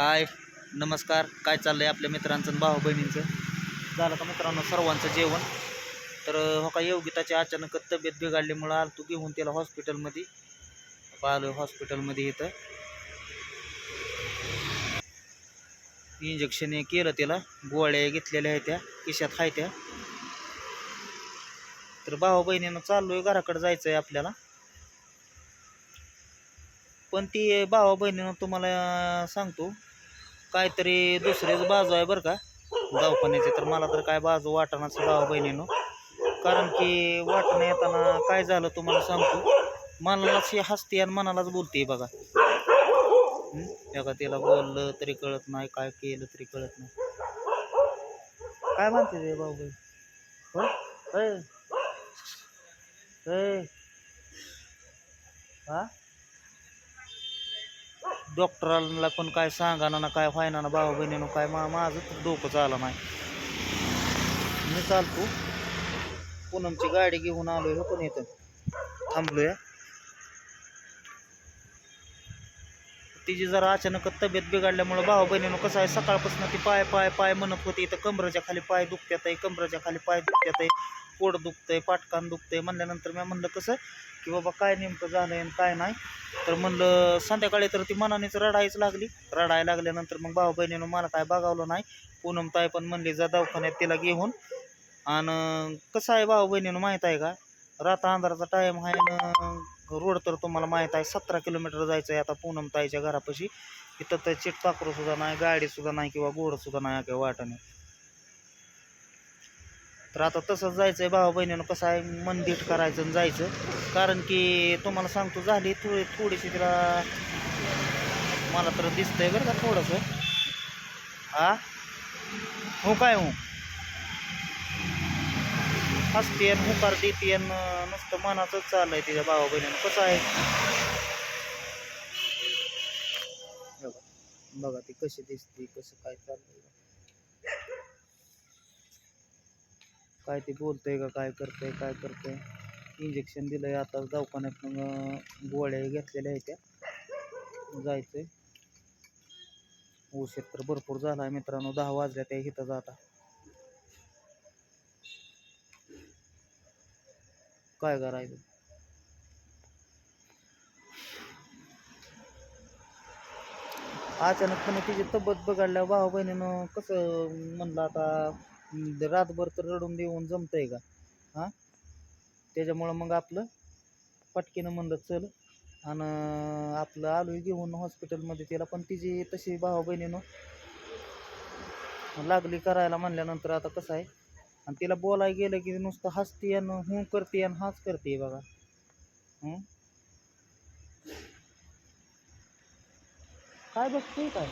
हाय नमस्कार. काय चाललं आहे आपल्या मित्रांचं आणि भाऊ बहिणींचं? झालं का मित्रांनो सर्वांचं जेवण? तर हो का योगिताची अचानक तब्येत बिघडल्यामुळं आलो तू घेऊन त्याला हॉस्पिटलमध्ये. आलो हॉस्पिटलमध्ये इथं. इंजेक्शन हे केलं त्याला गोळ्या घेतलेल्या आहेत त्या खिशात आहे त्या. तर भाऊ बहिणीनं आहे घराकडे जायचं आहे आपल्याला. पण ती भावा बहिणीनं तुम्हाला सांगतो काहीतरी दुसरेच बाजू आहे बरं का. दवाखान्याचे तर मला तर काय बाजू वाटाणाच भावा बहिणीनं. कारण की वाटणं येताना काय झालं तुम्हाला सांगतो. मनालाच ही हसते आणि मनालाच बोलते बघा. एका तिला बोललं तरी कळत नाही काय केलं तरी कळत नाही. काय म्हणते ते भाऊ बहीण हो हा? डॉक्टरांना पण काय सांगा ना काय व्हायना ना भाऊ बहिणीनं काय मा माझं तर डोकं चालं नाही. मी चालतो. पूनमची गाडी घेऊन आलोय हो पण इथं. थांबलोय. तिची जरा अचानक तब्येत बिघडल्यामुळं भाऊ बहिणीनं कसं आहे सकाळपासून ती पाय पाय पाय म्हणत होती. इथं कमरेच्या खाली पाय दुखत्यात आहे कमरेच्या खाली पाय दुखत्यात आहे पोट दुखतंय पाटकान दुखतंय. म्हणल्यानंतर मी म्हणलं कसं? की बाबा काय नेमकं झालं आणि काय नाही. तर म्हणलं संध्याकाळी तर ती मनानेच रडायच लागली. रडायला लागल्यानंतर मग भाऊ बहिणीनं मला काय बघावलं नाही. पूनम ताई पण म्हणली जा दवाखान्यात तिला घेऊन. आणि कसं आहे भाऊ बहिणीनं माहीत आहे का? रात अंधाराचा टाईम आहे ना रोड तर तुम्हाला माहीत आहे सतरा किलोमीटर जायचं आहे आता पूनम ताईच्या घरापाशी. इथं तर चिट सुद्धा नाही गाडीसुद्धा नाही किंवा घोडंसुद्धा नाही किंवा वाटाने तर आता तसंच जायचं आहे भावा बहिणीनं कसं आहे मन करायचं आणि जायचं. कारण की तुम्हाला सांगतो झाली थोडी थोडीशी तिला मला तर दिसतंय बरं का थोडंसं. हा? हो काय हो? हसते आणि हुकार देते नुसतं मनाचंच आहे तिच्या भावा बहिणीनं. कसं आहे? बघा ती कशी दिसते कसं काय चाललंय. काय ते बोलतंय का काय करतंय काय करतंय? इंजेक्शन दिलंय आता दवाखान्यात मग गोळ्या घेतलेल्या आहेत त्या. जायचंय. उशीर तर भरपूर झाला आहे मित्रांनो दहा वाजल्या त्या इथं जाता काय करायचं? अचानकपणे तिची तब्येत बिघडल्या. भाऊ बहिणीनं कसं म्हणलं आता रातभर तर रडून देऊन जमतंय का? हां? त्याच्यामुळं मग आपलं पटकीनं म्हणलं चल. आणि आपलं आलोही घेऊन हॉस्पिटलमध्ये तिला पण तिची तशी भाऊ बहिणीनं लागली करायला म्हणल्यानंतर आता कसं आहे? आणि तिला बोलाय गेलं की नुसतं हसते आणि हू करते आणि हाच करते बघा. काय बघते काय?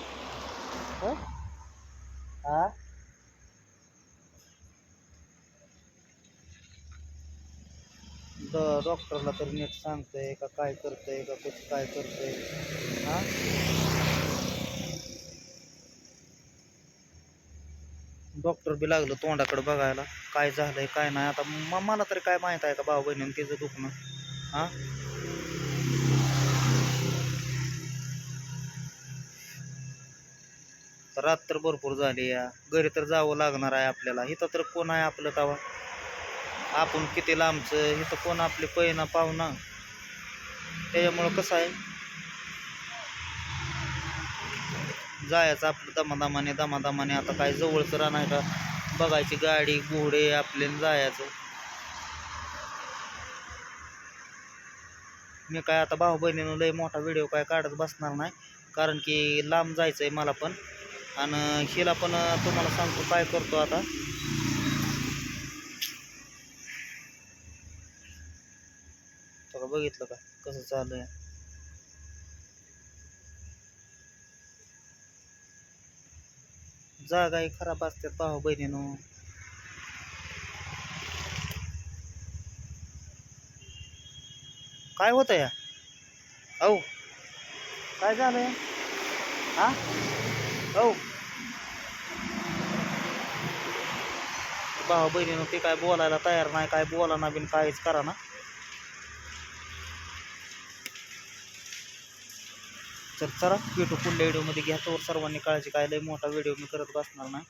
हा? डॉक्टरला तर नीट सांगतंय का काय करतंय का कसं काय करतंय? हा? डॉक्टर बी लागलं तोंडाकडे बघायला. काय झालंय काय नाही. आता म- मला तरी काय माहीत आहे का भाऊ बहिणी तिचं दुखणं? हा? रात्र भरपूर झाली या. घरी तर जावं लागणार आहे आपल्याला. इथं तर कोण आहे आपलं तवा? आपण किती लांबचं इथं कोण आपले पहिना पाहुणा त्याच्यामुळं कसं आहे? जायचं आपलं दमादमाने दमादमाने. आता काय जवळचं राहणार का? बघायची गाडी घोडे आपल्याला जायचं. मी काय आता भाऊ बहिणीनं लय मोठा व्हिडिओ काय काढत बसणार नाही. कारण की लांब जायचं आहे मला पण. आणि हिला पण तुम्हाला सांगतो काय करतो आता तर बघितलं का? कसं चालू आहे? जागाही खराब असतात भाऊ बहिणीनं. काय होतं या? औ काय झालंय? हा? औ. भाऊ बहिणीनं ते काय बोलायला तयार नाही काय बोला ना बिन काहीच करा ना. तर चला भेटू पुढल्या व्हिडिओमध्ये घ्या तर सर्वांनी काळजी काय लय मोठा व्हिडिओ मी करत बसणार नाही